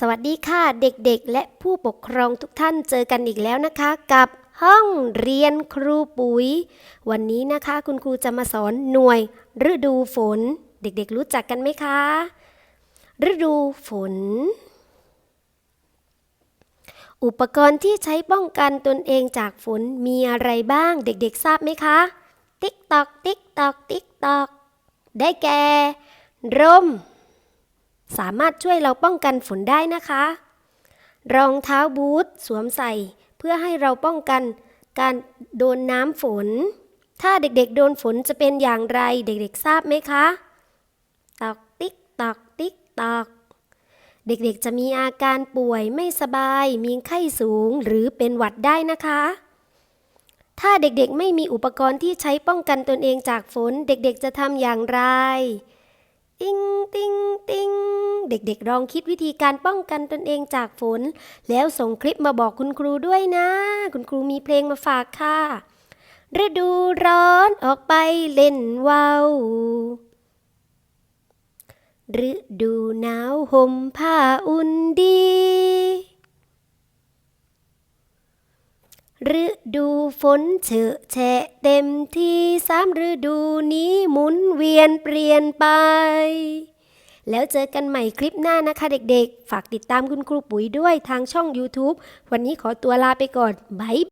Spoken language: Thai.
สวัสดีค่ะเด็กๆ และผู้ปกครองทุกท่านเจอกันอีกแล้วนะคะ กับห้องเรียนครูปุ๋ย วันนี้นะคะ คุณครูจะมาสอนหน่วย ฤดูฝน เด็กๆ รู้จักกันไหมคะ ฤดูฝน อุปกรณ์ที่ใช้ป้องกันตนเองจากฝนมีอะไรบ้าง เด็กๆ ทราบไหมคะ ติ๊กตอกติ๊กตอกติ๊กตอก ได้แก่ ร่ม สามารถช่วยเราป้องกันฝนได้นะคะ รองเท้าบูทสวมใส่ เพื่อให้เราป้องกันการโดนน้ำฝน ถ้าเด็กๆ โดนฝนจะเป็นอย่างไรเด็กๆ ทราบไหมคะ ตอกติ๊กตอกติ๊กตอก เด็กๆ จะมีอาการป่วยไม่สบาย มีไข้สูงหรือเป็นหวัดได้นะคะ ถ้าเด็กๆ ไม่มีอุปกรณ์ที่ใช้ป้องกันตนเองจากฝน เด็กๆ จะทำอย่างไร ติ้งติ้งติ้งเด็กๆลองคิดวิธีการป้องกันตนเองจากฝน แล้วส่งคลิปมาบอกคุณครูด้วยนะ คุณครูมีเพลงมาฝากค่ะ ฤดูร้อนออกไปเล่นว่าวฤดูหนาวห่มผ้าอุ่นดี ฤดูฝนเฉอะแฉะเต็มที่สามฤดูนี้หมุนเวียนเปลี่ยนไป แล้วเจอกันใหม่คลิปหน้านะคะเด็กๆ ฝากติดตามคุณครูปุ๋ยด้วยทางช่อง YouTube วันนี้ขอตัวลาไปก่อนบ๊าย